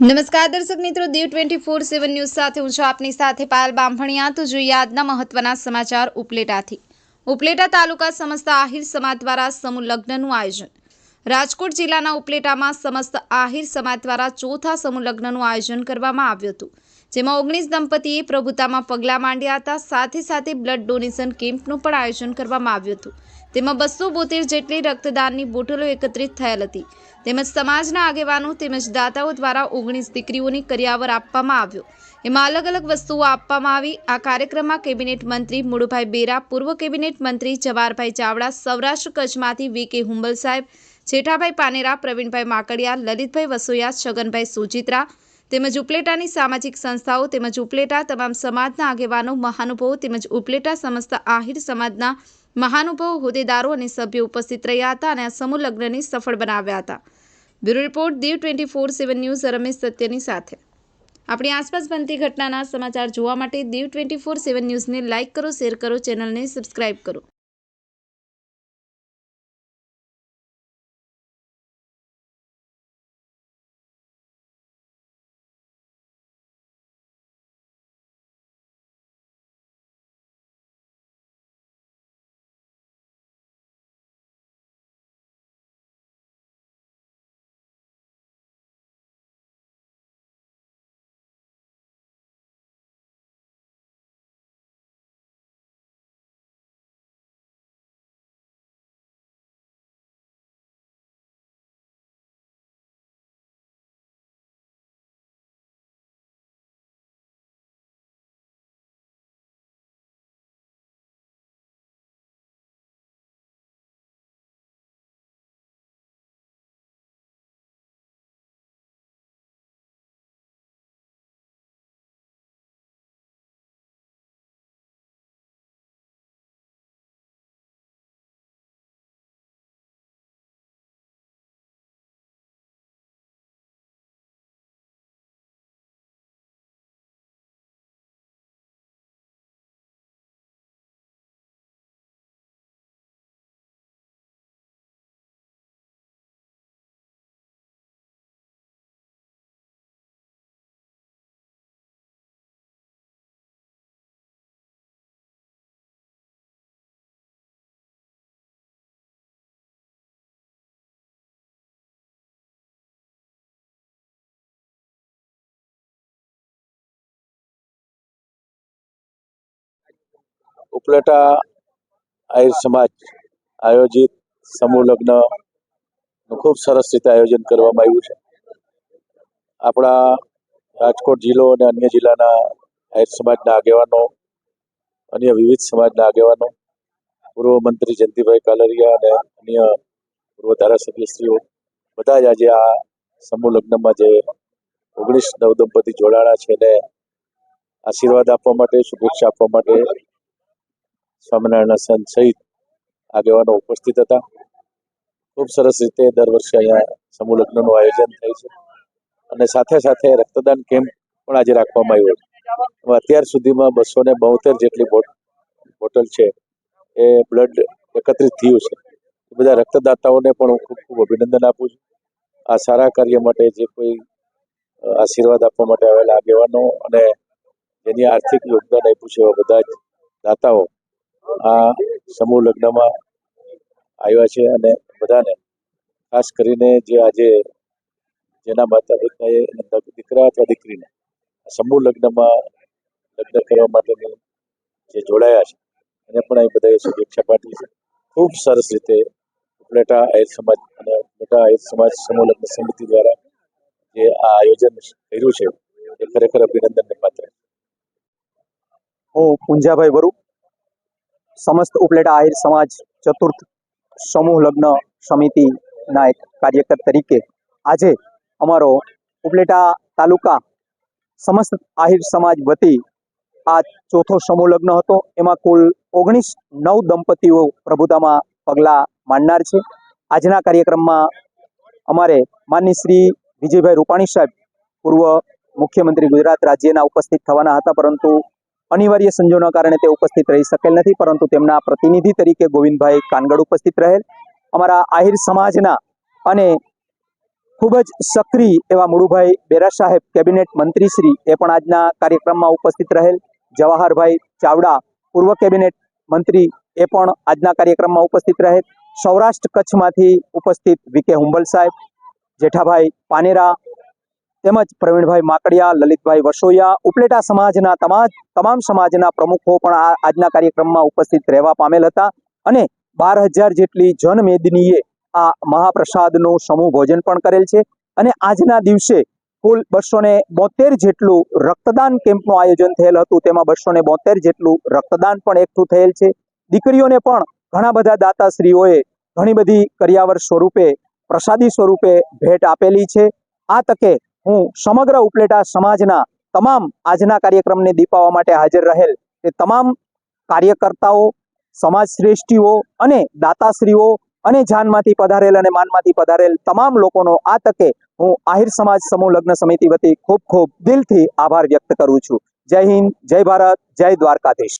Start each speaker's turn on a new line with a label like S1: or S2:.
S1: નમસ્કાર દર્શક મિત્રો, Diu twenty four seven news સાથે હું છું આપની સાથે પાયલ બામભણિયા. તો જોઈએ આજના મહત્વના સમાચાર ઉપલેટાથી. ઉપલેટા તાલુકા સમસ્ત આહિર સમાજ દ્વારા સમૂહ લગ્નનું આયોજન. રાજકોટ જિલ્લાના ઉપલેટામાં સમસ્ત આહિર સમાજ દ્વારા ચોથા સમૂહ લગ્નનું આયોજન કરવામાં આવ્યું હતું. જેમાં ઓગણીસ દંપતીએ પ્રભુતામાં પગલાં માંડ્યા હતા. સાથે સાથે બ્લડ ડોનેશન કેમ્પનું પણ આયોજન કરવામાં આવ્યું હતું. તેમાં બસો બોતેર જેટલી રક્તદાનની બોટલો એકત્રિત થયેલ હતી. તેમજ સમાજના આગેવાનો તેમજ દાતાઓ દ્વારા ઓગણીસ દીકરીઓને કર્યાવર આપવામાં આવ્યો. એમાં અલગ અલગ વસ્તુઓ આપવામાં આવી. આ કાર્યક્રમમાં કેબિનેટ મંત્રી મુળુભાઈ બેરા, પૂર્વ કેબિનેટ મંત્રી જવાહરભાઈ ચાવડા, સૌરાષ્ટ્ર કચ્છમાંથી વી કે હુંબલ સાહેબ, જેઠાભાઈ પાનેરા, પ્રવીણભાઈ માકડિયા, લલિતભાઈ વસોયા, છગનભાઈ સુજિત્રા તેમજ ઉપલેટાની સામાજિક સંસ્થાઓ તેમજ ઉપલેટા તમામ સમાજના આગેવાનો, મહાનુભાવો તેમજ ઉપલેટા સમસ્ત આહિર સમાજના મહાનુભાવો, હોદ્દેદારો અને સભ્યો ઉપસ્થિત રહ્યા હતા અને આ સમૂહ લગ્નને સફળ બનાવ્યા હતા. Bureau report, Diu twenty four seven news, Ramesh સત્યની સાથે. આપણી આસપાસ બનતી ઘટનાના સમાચાર જોવા માટે દીવ ટ્વેન્ટી ફોર સેવન ન્યૂઝને લાઇક કરો, શેર કરો, ચેનલને સબસ્ક્રાઇબ કરો.
S2: ઉપલેટા આહિર સમાજ આયોજિત સમૂહ લગ્ન ખૂબ સરસ રીતે આયોજન કરવામાં આવ્યું છે. આપણા રાજકોટ જિલ્લો અને અન્ય જિલ્લાના આહિર સમાજના આગેવાનો, અન્ય વિવિધ સમાજના આગેવાનો, પૂર્વ મંત્રી જયંતિભાઈ કાલરિયા અને અન્ય પૂર્વ ધારાસભ્યશ્રીઓ બધા જ આજે આ સમૂહ લગ્નમાં જે ઓગણીસ નવદંપતિ જોડાણા છે એને આશીર્વાદ આપવા માટે, શુભેચ્છા આપવા માટે સ્વામિનારાયણ સંત સહિત આગેવાનો ઉપસ્થિત હતા. ખૂબ સરસ રીતે દર વર્ષે અહીંયા સમૂહ લગ્નનું આયોજન થાય છે. અને સાથે સાથે રક્તદાન કેમ્પ પણ આજે રાખવામાં આવ્યો છે. અત્યાર સુધીમાં બસો ને બોતેર જેટલી બોટ- બોટલ છે એ બ્લડ એકત્રિત થયું છે. બધા રક્તદાતાઓને પણ હું ખૂબ ખૂબ અભિનંદન આપું છું. આ સારા કાર્ય માટે જે કોઈ આશીર્વાદ આપવા માટે આવેલા આગેવાનો અને જેની આર્થિક યોગદાન આપ્યું છે એવા બધા જ દાતાઓ આ સમૂહ લગ્નમાં આવ્યા છે અને બધાને ખાસ કરીને જે આજે જેના માતા પિતાએ દીકરા અથવા દીકરીને સમૂહ લગ્નમાં લગ્ન કરવા માટેની જે જોડાયા છે, એને પણ અહીં બધાએ શુભેચ્છા પાઠવી છે ખૂબ સરસ રીતે ઉપલેટા આહિર સમાજ અને ઉપલેટા આહિર સમાજ સમૂહ લગ્ન સમિતિ દ્વારા જે આ આયોજન કર્યું છે, એ ખરેખર અભિનંદનને પાત્ર.
S3: હું પુંજાભાઈ વરુ સમસ્ત ઉપલેટા આહિર સમાજ ચતુર્થ સમૂહ લગ્ન સમિતિના એક કાર્યકર તરીકે આજે અમારો ઉપલેટા તાલુકા સમસ્ત આહિર સમાજ વતી આ ચોથો સમૂહ લગ્ન હતો. એમાં કુલ ઓગણીસ નવ દંપતીઓ પ્રભુતામાં પગલાં માંડનાર છે. આજના કાર્યક્રમમાં અમારે માનની શ્રી વિજયભાઈ રૂપાણી સાહેબ, પૂર્વ મુખ્યમંત્રી ગુજરાત રાજ્યના ઉપસ્થિત થવાના હતા, પરંતુ અનિવાર્ય સંજોગોના કારણે તે ઉપસ્થિત રહી શકેલ નથી, પરંતુ તેમના પ્રતિનિધિ તરીકે ગોવિંદભાઈ કાનગડ ઉપસ્થિત રહેલ. અમારા આહિર સમાજના અને ખૂબ જ સક્રિય એવા મુળુભાઈ બેરા સાહેબ કેબિનેટ મંત્રીશ્રી એ પણ આજના કાર્યક્રમમાં ઉપસ્થિત રહેલ. જવાહરભાઈ ચાવડા પૂર્વ કેબિનેટ મંત્રી એ પણ આજના કાર્યક્રમમાં ઉપસ્થિત રહેલ. સૌરાષ્ટ્ર કચ્છમાંથી ઉપસ્થિત વીકે હુંબલ સાહેબ, જેઠાભાઈ પાનેરા તેમજ પ્રવીણભાઈ માકડિયા, લલિતભાઈ વસોયા, ઉપલેટા સમાજના તમામ તમામ સમાજના પ્રમુખો પણ આ, આજના કાર્યક્રમમાં ઉપસ્થિત રહેવા પામેલ હતા અને બાર હજાર જેટલી જનમેદનીએ આ મહાપ્રસાદનું સમૂહ ભોજન પણ કરેલ છે. અને આજના દિવસે કુલ બસો ને બોતેર જેટલું રક્તદાન કેમ્પનું આયોજન થયેલ હતું. તેમાં બસો ને બોતેર જેટલું રક્તદાન પણ એકઠું થયેલ છે. દીકરીઓને પણ ઘણા બધા દાતાશ્રીઓએ ઘણી બધી કર્યાવર સ્વરૂપે, પ્રસાદી સ્વરૂપે ભેટ આપેલી છે. આ તકે હું સમગ્ર ઉપલેટા સમાજના તમામ આજના કાર્યક્રમને દીપાવવા માટે હાજર રહેલ તે તમામ કાર્યકર્તાઓ સમાજ શ્રેષ્ઠીઓ અને દાતાશ્રીઓ અને જાનમાંથી પધારેલ અને માનમાંથી પધારેલ તમામ લોકોનો આ તકે હું આહિર સમાજ સમૂહ લગ્ન સમિતિ વતી ખૂબ ખૂબ દિલથી આભાર વ્યક્ત કરું છું. જય હિન્દ, જય ભારત, જય દ્વારકાધીશ.